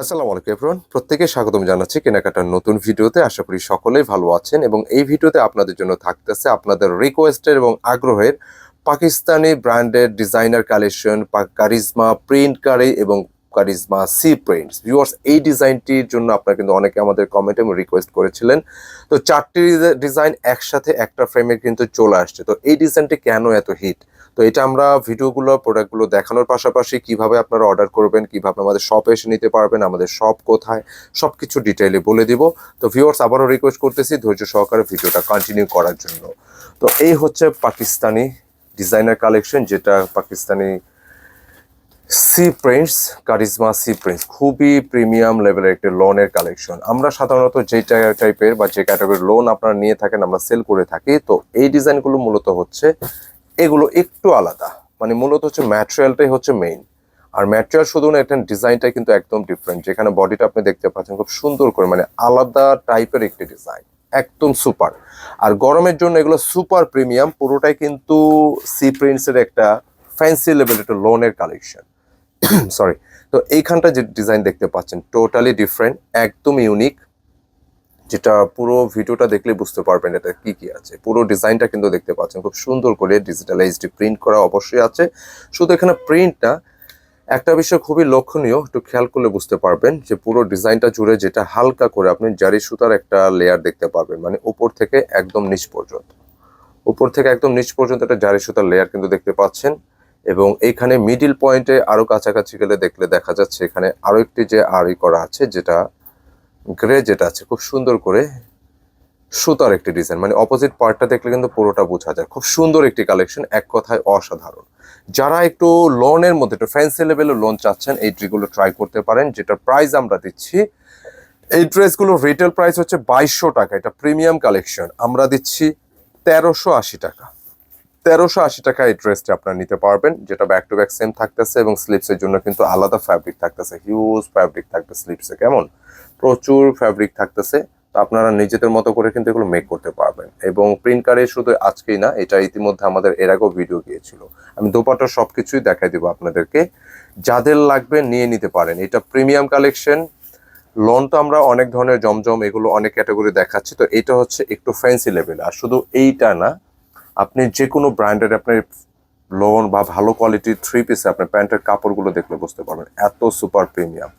আসসালামু আলাইকুম এভরিওয়ান প্রত্যেকে স্বাগতম জানাচ্ছি কেনাকাটার নতুন ভিডিওতে। আশা করি সকলেই ভালো আছেন এবং এই ভিডিওতে আপনাদের জন্য থাকতেছে আপনাদের রিকোয়েস্টের এবং আগ্রহের পাকিস্তানি ব্র্যান্ডের ডিজাইনার কালেকশন কারিজমা প্রিন্ট কারি এবং কারিজমা সি প্রিন্টস ভিউয়ার্স এই ডিজাইনটির জন্য আপনারা কিন্তু অনেকে আমাদের কমেন্টে রিকোয়েস্ট করেছিলেন। তো চারটি ডিজাইন একসাথে একটা ফ্রেমে কিন্তু চলে আসছে। তো এই ডিজাইনটি কেন এত হিট তো এটা আমরা ভিডিওগুলো প্রোডাক্টগুলো দেখানোর পাশাপাশি কীভাবে আপনারা অর্ডার করবেন, কীভাবে আমাদের শপে এসে নিতে পারবেন, আমাদের শপ কোথায় সব কিছু ডিটেইলে বলে দিব। তো ভিউয়ার্স আবারও রিকোয়েস্ট করতেছি ধৈর্য সহকারে ভিডিওটা কন্টিনিউ করার জন্য। তো এই হচ্ছে পাকিস্তানি ডিজাইনার কালেকশন যেটা Pakistani C prints Charizma C prints খুবই প্রিমিয়াম লেভেলের একটি লোনের কালেকশন আমরা সাধারণত যে টাইপের বা যে ক্যাটাগরির লোন আপনারা নিয়ে থাকেন, আমরা সেল করে থাকি। তো এই ডিজাইনগুলো মূলত হচ্ছে এগুলো একটু আলাদা। মানে মূলত হচ্ছে ম্যাটেরিয়ালটাই হচ্ছে মেইন আর ম্যাটেরিয়াল শুধু না এটা ডিজাইনটা কিন্তু একদম ডিফারেন্ট যেখানে বডিটা আপনি দেখতে পাচ্ছেন খুব সুন্দর করে মানে আলাদা টাইপের একটি ডিজাইন একদম সুপার আর গরমের জন্য এগুলো সুপার প্রিমিয়াম পুরোটাই কিন্তু সি প্রিন্টসের একটা ফ্যান্সি লেভেল একটা লোনের কালেকশন সরি তো এইখানটা যে ডিজাইন দেখতে পাচ্ছেন টোটালি ডিফারেন্ট একদম ইউনিক যেটা পুরো ভিডিওটা দেখলে বুঝতে পারবেন এটা কি কি আছে। পুরো ডিজাইনটা কিন্তু দেখতে পাচ্ছেন। খুব সুন্দর করে ডিজিটালাইজড প্রিন্ট করা অবশ্যই আছে। শুধু এখানে প্রিন্টটা একটা বিষয় খুবই লক্ষণীয়, একটু খেয়াল করলে বুঝতে পারবেন যে পুরো ডিজাইনটা জুড়ে যেটা হালকা করে আপনি জারি সুতার একটা লেয়ার দেখতে পাবেন। মানে উপর থেকে একদম নিচ পর্যন্ত। উপর থেকে একদম নিচ পর্যন্ত একটা জারি সুতার লেয়ার কিন্তু দেখতে পাচ্ছেন। এবং এইখানে মিডিল পয়েন্টে আরও কাছাকাছি গেলে দেখলে দেখা যাচ্ছে এখানে আরও একটি যে আড়ি করা আছে, যেটা গ্রে যেটা আছে, খুব সুন্দর করে সুতার একটি ডিজাইন মানে অপোজিট পার্টটা দেখলে কিন্তু পুরোটা বোঝা যায়। খুব সুন্দর একটি কালেকশন এক কথায় অসাধারণ। যারা একটু লোনের মধ্যে, একটু ফ্যান্সি লেভেলের লোন চাচ্ছেন, এই ড্রিগুলো ট্রাই করতে পারেন যেটা প্রাইস আমরা দিচ্ছি, এই ড্রেসগুলো রিটেল প্রাইস হচ্ছে বাইশশো টাকা। এটা প্রিমিয়াম কালেকশন আমরা দিচ্ছি তেরোশো আশি টাকা। তেরোশো আশি টাকা এই ড্রেসটা আপনারা নিতে পারবেন, যেটা ব্যাক টু ব্যাক সেম থাকতেছে এবং স্লিপসের জন্য কিন্তু আলাদা ফ্যাব্রিক থাকতেছে হিউজ ফ্যাব্রিক থাকবে স্লিপসে কেমন? প্রচুর ফ্যাব্রিক থাকতেছে, তো আপনারা নিজেদের মতো করে কিন্তু এগুলো মেক করতে পারবেন। এবং প্রিন্ট কারে শুধু আজকেই না, এটা ইতিমধ্যে আমাদের এর আগেও ভিডিও গিয়েছিল। আমি দোপাটা সব কিছুই দেখাই দিব আপনাদেরকে। যাদের লাগবে নিয়ে নিতে পারেন। এটা প্রিমিয়াম কালেকশন লোন তো আমরা অনেক ধরনের জমজম এগুলো অনেক ক্যাটাগরি দেখাচ্ছি, তো এটা হচ্ছে একটু ফ্যান্সি লেভেল আর শুধু এইটা না আপনি যে কোনো ব্র্যান্ডের আপনার লোন বা ভালো কোয়ালিটির থ্রি পিসে আপনার প্যান্টের কাপড়গুলো দেখলে বুঝতে পারবেন, এত সুপার প্রিমিয়াম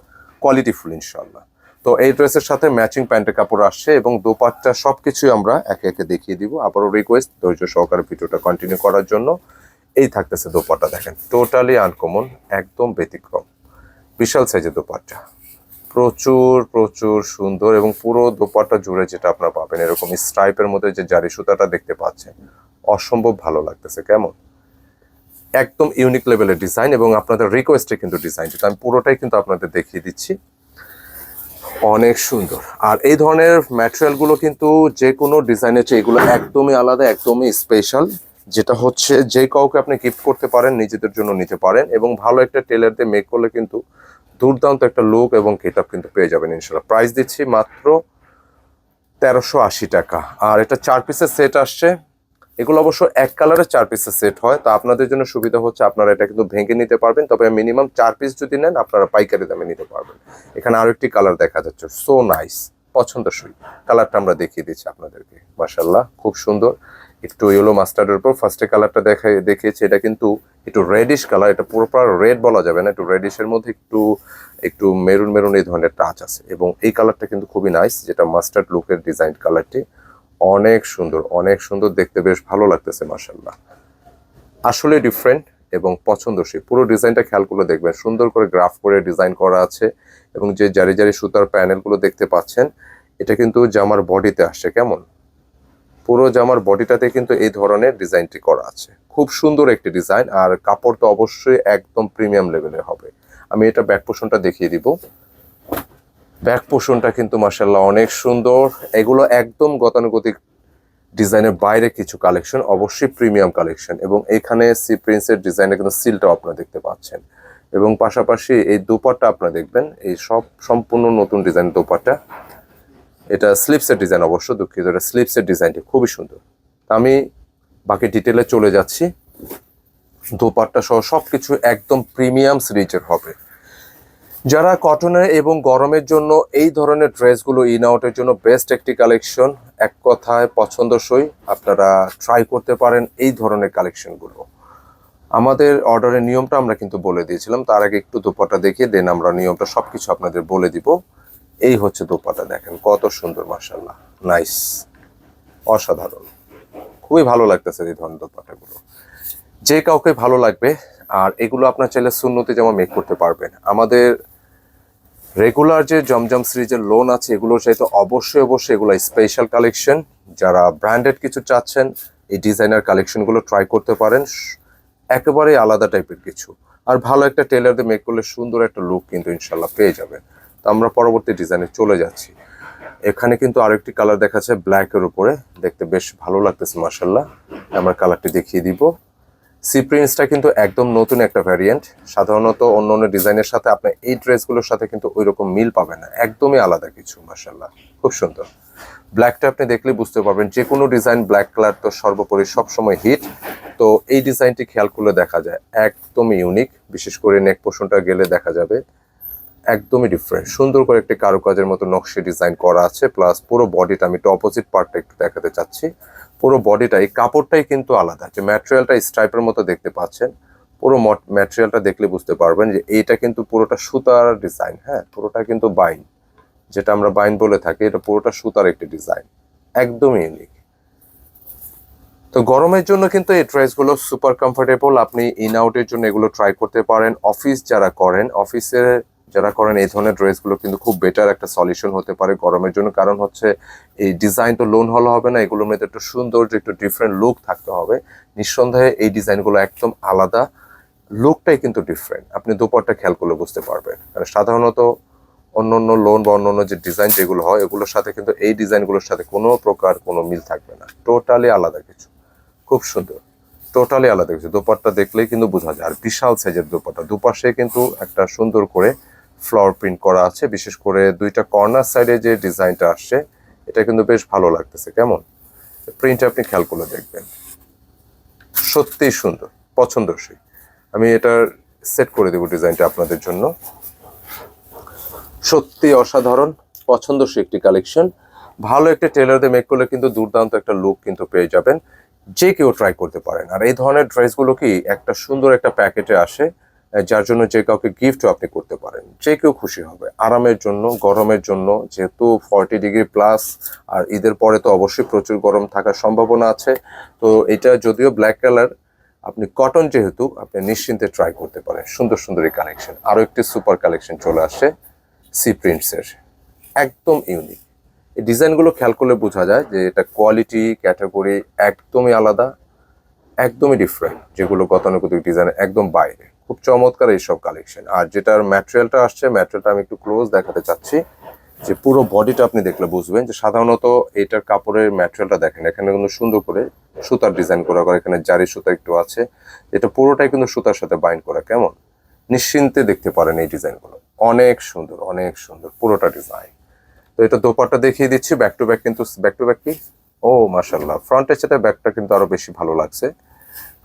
কোয়ালিটি ফুল ইনশাল্লাহ তো এই ড্রেসের সাথে ম্যাচিং প্যান্টের কাপড় আসছে এবং দোপাট্টা সব কিছুই আমরা একে একে দেখিয়ে দিব। আবারও রিকোয়েস্ট ধৈর্য সহকারে ভিডিওটা কন্টিনিউ করার জন্য। এই থাকতেছে দোপাট্টা, দেখেন টোটালি আনকমন একদম ব্যতিক্রম। বিশাল সাইজের দোপাট্টা। প্রচুর প্রচুর সুন্দর এবং পুরো দোপাট্টা জুড়ে যেটা আপনারা পাবেন, এরকম স্ট্রাইপের মধ্যে যে জারি সুতাটা দেখতে পাচ্ছেন অসম্ভব ভালো লাগতেছে, কেমন? একদম ইউনিক লেভেলের ডিজাইন এবং আপনাদের রিকোয়েস্টে কিন্তু ডিজাইন যেটা আমি পুরোটাই কিন্তু আপনাদের দেখিয়ে দিচ্ছি। অনেক সুন্দর। আর এই ধরনের ম্যাটেরিয়ালগুলো কিন্তু যে কোনো ডিজাইনের চেয়ে এগুলো একদমই আলাদা, একদমই স্পেশাল যেটা হচ্ছে যে কাউকে আপনি গিফট করতে পারেন, নিজেদের জন্য নিতে পারেন এবং ভালো একটা টেলার দিয়ে মেক করলে কিন্তু দুর্দান্ত একটা লুক এবং গেট কিন্তু পেয়ে যাবেন ইনশাল্লাহ প্রাইস দিচ্ছি মাত্র তেরোশো আশি টাকা। আর এটা চার পিসের সেট আসছে। এগুলো অবশ্য এক কালারের চার পিসের সেট হয়, তো আপনাদের জন্য সুবিধা হচ্ছে আপনারা এটা কিন্তু ভেঙে নিতে পারবেন, তবে মিনিমাম চার পিস যদি নেন, আপনারা পাইকারি দামে নিতে পারবেন। এখানে আরও একটি কালার দেখা যাচ্ছে সো নাইস পছন্দসই। কালারটা আমরা দেখিয়ে দিচ্ছি আপনাদেরকে মাসাল্লাহ খুব সুন্দর। একটু ইয়েলো মাস্টার্ডের উপর ফার্স্টে কালারটা দেখা দেখিয়েছি, এটা কিন্তু একটু রেডিশ কালার এটা পুরো রেড বলা যাবে না, একটু রেডিশের মধ্যে একটু একটু মেরুন মেরুন এই ধরনের টাচ আছে। এবং এই কালারটা কিন্তু খুবই নাইস যেটা মাস্টার্ড লুকের ডিজাইন কালারটি অনেক সুন্দর অনেক সুন্দর দেখতে, বেশ ভালো লাগতেছে মাসাল্লাহ আসলে ডিফারেন্ট এবং পছন্দসই। পুরো ডিজাইনটা খেয়াল করে দেখবেন, সুন্দর করে গ্রাফ করে ডিজাইন করা আছে এবং যে জারি জারি সুতার প্যানেলগুলো দেখতে পাচ্ছেন, এটা কিন্তু জামার বডিতে আসছে, কেমন? পুরো জামার বডিটাতে কিন্তু এই ধরনের ডিজাইনটি করা আছে। খুব সুন্দর একটি ডিজাইন, আর কাপড় তো অবশ্যই একদম প্রিমিয়াম লেভেলের হবে। আমি এটা ব্যাক পোষণটা দেখিয়ে দিব। ব্যাক পোষণটা কিন্তু মার্শাল্লাহ অনেক সুন্দর। এগুলো একদম গতানুগতিক ডিজাইনের বাইরে কিছু কালেকশন, অবশ্যই প্রিমিয়াম কালেকশন এবং এখানে সি প্রিন্সের ডিজাইনের কিন্তু সিলটাও আপনারা দেখতে পাচ্ছেন। এবং পাশাপাশি এই দুপাটটা আপনারা দেখবেন, এই সব সম্পূর্ণ নতুন ডিজাইন দোপাট্টা। এটা স্লিপসের ডিজাইন অবশ্য, দুঃখিত, এটা স্লিপসের ডিজাইনটি খুবই সুন্দর। তা আমি বাকি ডিটেলে চলে যাচ্ছি। দোপাট্টা সহ সব কিছু একদম প্রিমিয়াম সিরিজের হবে। যারা কটনের এবং গরমের জন্য এই ধরনের ড্রেসগুলো ইন আউটের জন্য বেস্ট একটি কালেকশন এক কথায় পছন্দসই, আপনারা ট্রাই করতে পারেন এই ধরনের কালেকশনগুলো আমাদের অর্ডারের নিয়মটা আমরা কিন্তু বলে দিয়েছিলাম, তার আগে একটু দোপাটা দেখিয়ে দেন আমরা নিয়মটা সব কিছু আপনাদের বলে দিব। এই হচ্ছে দোপাটা, দেখেন কত সুন্দর মাসাল্লাহ নাইস অসাধারণ। খুবই ভালো লাগতেছে এই ধরনের দোপাটাগুলো। যে কাউকে ভালো লাগবে, আর এগুলো আপনার চাইলে শূন্যতে যেমন মেক করতে পারবেন, আমাদের রেগুলার যে জমজম সিরিজের লোন আছে এগুলোর চাইতে অবশ্যই অবশ্যই এগুলো স্পেশাল কালেকশন যারা ব্র্যান্ডেড কিছু চাচ্ছেন, এই ডিজাইনার কালেকশনগুলো ট্রাই করতে পারেন। একেবারে আলাদা টাইপের কিছু। আর ভালো একটা টেলার দিয়ে মেক করলে সুন্দর একটা লুক কিন্তু ইনশাল্লাহ পেয়ে যাবেন। তো আমরা পরবর্তী ডিজাইনে চলে যাচ্ছি। এখানে কিন্তু আরেকটি কালার দেখাচ্ছে ব্ল্যাকের উপরে। দেখতে বেশ ভালো লাগতেছে মার্শাল্লাহ আমরা কালারটি দেখিয়ে দিব। সি প্রিন্সটা কিন্তু একদম নতুন একটা ভ্যারিয়েন্ট সাধারণত অন্য অন্য ডিজাইনের সাথে আপনি এই ড্রেসগুলোর সাথে কিন্তু ওই রকম মিল পাবেন না। একদমই আলাদা কিছু মার্শাল্লাহ খুব সুন্দর। ব্ল্যাকটা আপনি দেখলে বুঝতে পারবেন যে কোনো ডিজাইন ব্ল্যাক কালার তো সর্বোপরি সবসময় হিট তো এই ডিজাইনটি খেয়াল করলে দেখা যায়, একদমই ইউনিক বিশেষ করে নেক পোষণটা গেলে দেখা যাবে। একদমই ডিফারেন্ট সুন্দর করে একটি কারুকাজের মতো নকশি ডিজাইন করা আছে প্লাস পুরো বডিটা আমি একটু অপোজিট পার্টটা একটু দেখাতে চাচ্ছি। পুরো বডিটা এই কাপড়টাই কিন্তু আলাদা। যে ম্যাটেরিয়ালটা স্ট্রাইপের মতো দেখতে পাচ্ছেন, পুরো ম্যাটেরিয়ালটা দেখলে বুঝতে পারবেন যে এইটা কিন্তু পুরোটা সুতার ডিজাইন হ্যাঁ? পুরোটা কিন্তু বাইন যেটা আমরা বাইন বলে থাকি, এটা পুরোটা সুতার একটি ডিজাইন একদমই ইউনিক তো গরমের জন্য কিন্তু এই ড্রেসগুলো সুপার কমফোর্টেবল আপনি ইন আউটের জন্য এগুলো ট্রাই করতে পারেন। অফিস যারা করেন অফিসে যারা করেন, এই ধরনের ড্রেসগুলো কিন্তু খুব বেটার একটা সলিউশন হতে পারে গরমের জন্য। কারণ হচ্ছে, এই ডিজাইন তো লোন হলে হবে না, এগুলোর মধ্যে একটু সুন্দর একটু ডিফারেন্ট লুক থাকতে হবে। নিঃসন্দেহে এই ডিজাইনগুলো একদম আলাদা লুকটাই কিন্তু ডিফারেন্ট আপনি দুপারটা খেয়াল করলে বুঝতে পারবেন। কারণ সাধারণত অন্য অন্য লোন বা অন্য অন্য যে ডিজাইন যেগুলো হয়, এগুলোর সাথে কিন্তু এই ডিজাইনগুলোর সাথে কোনো প্রকার কোনো মিল থাকবে না। টোটালি আলাদা কিছু। খুব সুন্দর। টোটালি আলাদা কিছু। দোপাট্টা দেখলেই কিন্তু বোঝা যায়। আর বিশাল সাইজের দোপাট্টা। দুপাশে কিন্তু একটা সুন্দর করে ফ্লাওয়ার প্রিন্ট করা আছে, বিশেষ করে দুইটা কর্নার সাইডে যে ডিজাইনটা আসছে, এটা কিন্তু বেশ ভালো লাগতেছে, কেমন? প্রিন্ট আপনি খেয়াল করলে দেখবেন। সত্যিই সুন্দর, পছন্দসই। আমি এটার সেট করে দেবো ডিজাইনটা আপনাদের জন্য। সত্যি অসাধারণ, পছন্দসই একটি কালেকশন ভালো একটা টেলারদের মেক করলে কিন্তু দুর্দান্ত একটা লুক কিন্তু পেয়ে যাবেন। যে কেউ ট্রাই করতে পারেন। আর এই ধরনের ড্রেসগুলো কি একটা সুন্দর একটা প্যাকেটে আসে যার জন্য যে কাউকে গিফটও আপনি করতে পারেন। যে কেউ খুশি হবে। আরামের জন্য, গরমের জন্য, যেহেতু ফর্টি ডিগ্রি প্লাস আর ঈদের পরে তো অবশ্যই প্রচুর গরম থাকার সম্ভাবনা আছে। তো এটা যদিও ব্ল্যাক কালার আপনি কটন যেহেতু, আপনি নিশ্চিন্তে ট্রাই করতে পারেন। সুন্দর সুন্দর এই কালেকশন আরও একটি সুপার কালেকশন চলে আসছে সি প্রিন্টসের একদম ইউনিক এই ডিজাইনগুলো খেয়াল করলে বোঝা যায় যে এটা কোয়ালিটি ক্যাটাগরি একদমই আলাদা, একদমই ডিফারেন্ট যেগুলো গতানুগতিক ডিজাইন একদম বাইরে। খুব চমৎকার এইসব কালেকশন আর যেটার ম্যাটেরিয়ালটা আসছে ম্যাটেরিয়ালটা আমি একটু ক্লোজ দেখাতে চাচ্ছি। যে পুরো বডিটা আপনি দেখলে বুঝবেন যে সাধারণত এটার কাপড়ের ম্যাটেরিয়ালটা দেখেন, এখানে কিন্তু সুন্দর করে সুতার ডিজাইন করা করে, এখানে জারি সুতা একটু আছে। এটা পুরোটাই কিন্তু সুতার সাথে বাইন্ড করা, কেমন? নিশ্চিন্তে দেখতে পারেন এই ডিজাইনগুলো অনেক সুন্দর অনেক সুন্দর, পুরোটা ডিজাইন তো এটা দোপাট্টা দেখিয়ে দিচ্ছি ব্যাক টু ব্যাক কিন্তু ব্যাক টু ব্যাক কি? ও মার্শাল্লাহ ফ্রন্টের সাথে ব্যাকটা কিন্তু আরও বেশি ভালো লাগছে।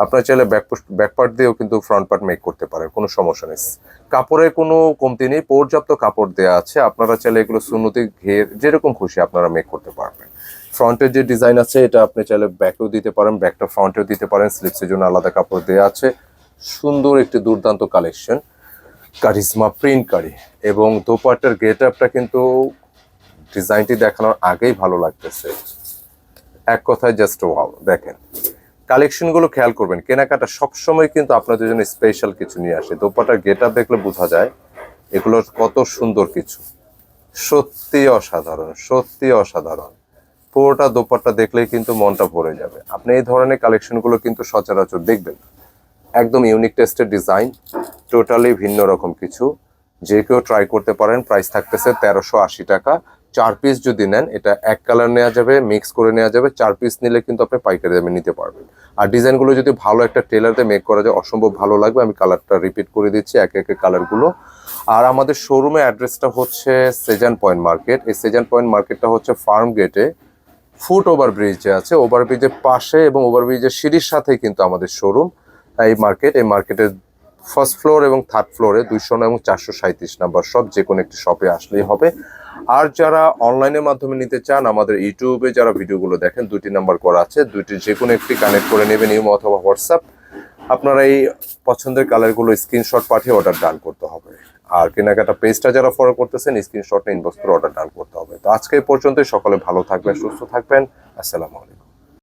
আপনার চাইলে ব্যাক ব্যাক পার্ট দিয়েও কিন্তু ফ্রন্ট পার্ট মেক করতে পারেন, কোনো সমস্যা নেই। কাপড়ের কোনো কমতি নেই, পর্যাপ্ত কাপড় দেওয়া আছে, আপনারা চাইলে এগুলো সুন্নতি ঘের, যেরকম খুশি আপনারা মেক করতে পারবেন। ফ্রন্টের যে ডিজাইন আছে, এটা আপনি চাইলে ব্যাকেও দিতে পারেন ব্যাকটা ফ্রন্টেও দিতে পারেন স্লিপসের জন্য আলাদা কাপড় দেওয়া আছে। সুন্দর একটি দুর্দান্ত কালেকশন কারিজমা প্রিন্ট কারি, এবং দোপাট্টার গেট আপটা কিন্তু ডিজাইনটি দেখানোর আগেই ভালো লাগতেছে। এক কথায় জাস্ট ওয়াও দেখেন। কালেকশনগুলো খেয়াল করবেন। কেনাকাটা সবসময় কিন্তু আপনাদের জন্য স্পেশাল কিছু নিয়ে আসে। দোপাটার গেট আপ দেখলে বোঝা যায় এগুলো কত সুন্দর কিছু। সত্যি অসাধারণ সত্যি অসাধারণ। পুরোটা দোপাট্টা দেখলেই কিন্তু মনটা ভরে যাবে। আপনি এই ধরনের কালেকশনগুলো কিন্তু সচরাচর দেখবেন একদম ইউনিক টেস্টের ডিজাইন টোটালি ভিন্ন রকম কিছু। যে কেউ ট্রাই করতে পারেন প্রাইস থাকতেছে তেরোশো আশি টাকা। চার পিস যদি নেন, এটা এক কালার নেওয়া যাবে মিক্স করে নেওয়া যাবে, চার পিস নিলে কিন্তু আপনি পাইকারি দামে নিতে পারবেন। আর ডিজাইনগুলো যদি ভালো একটা টেলারতে মেক করা যায়, অসম্ভব ভালো লাগবে, আমি কালারটা রিপিট করে দিচ্ছি, একে একে কালারগুলো আর আমাদের শোরুমে অ্যাড্রেসটা হচ্ছে সেজান পয়েন্ট মার্কেট এই সেজান পয়েন্ট মার্কেটটা হচ্ছে ফার্ম গেটে ফুট ওভার ব্রিজে আছে। ওভার ব্রিজের পাশে এবং ওভার ব্রিজের সিঁড়ির সাথেই কিন্তু আমাদের শোরুম এই মার্কেট এই মার্কেটের ফার্স্ট ফ্লোর এবং থার্ড ফ্লোরে দুইশো এবং চারশো সাঁত্রিশ নাম্বার সব যে কোনো একটি শপে আসলেই হবে। আর যারা অনলাইনের মাধ্যমে নিতে চান, আমাদের ইউটিউবে যারা ভিডিওগুলো দেখেন, দুটি নাম্বার করা আছে দুইটি যে কোনো একটি কানেক্ট করে নেবেন ইউমো অথবা হোয়াটসঅ্যাপ আপনারা এই পছন্দের কালারগুলো স্ক্রিনশট পাঠিয়ে অর্ডার ডান করতে হবে। আর কেনাকাটা পেজটা যারা ফলো করতেছেন স্ক্রিনশটটা ইনবক্স করে অর্ডার ডান করতে হবে। তো আজকে এই পর্যন্ত সকলে ভালো থাকবেন, সুস্থ থাকবেন। আসসালামু আলাইকুম।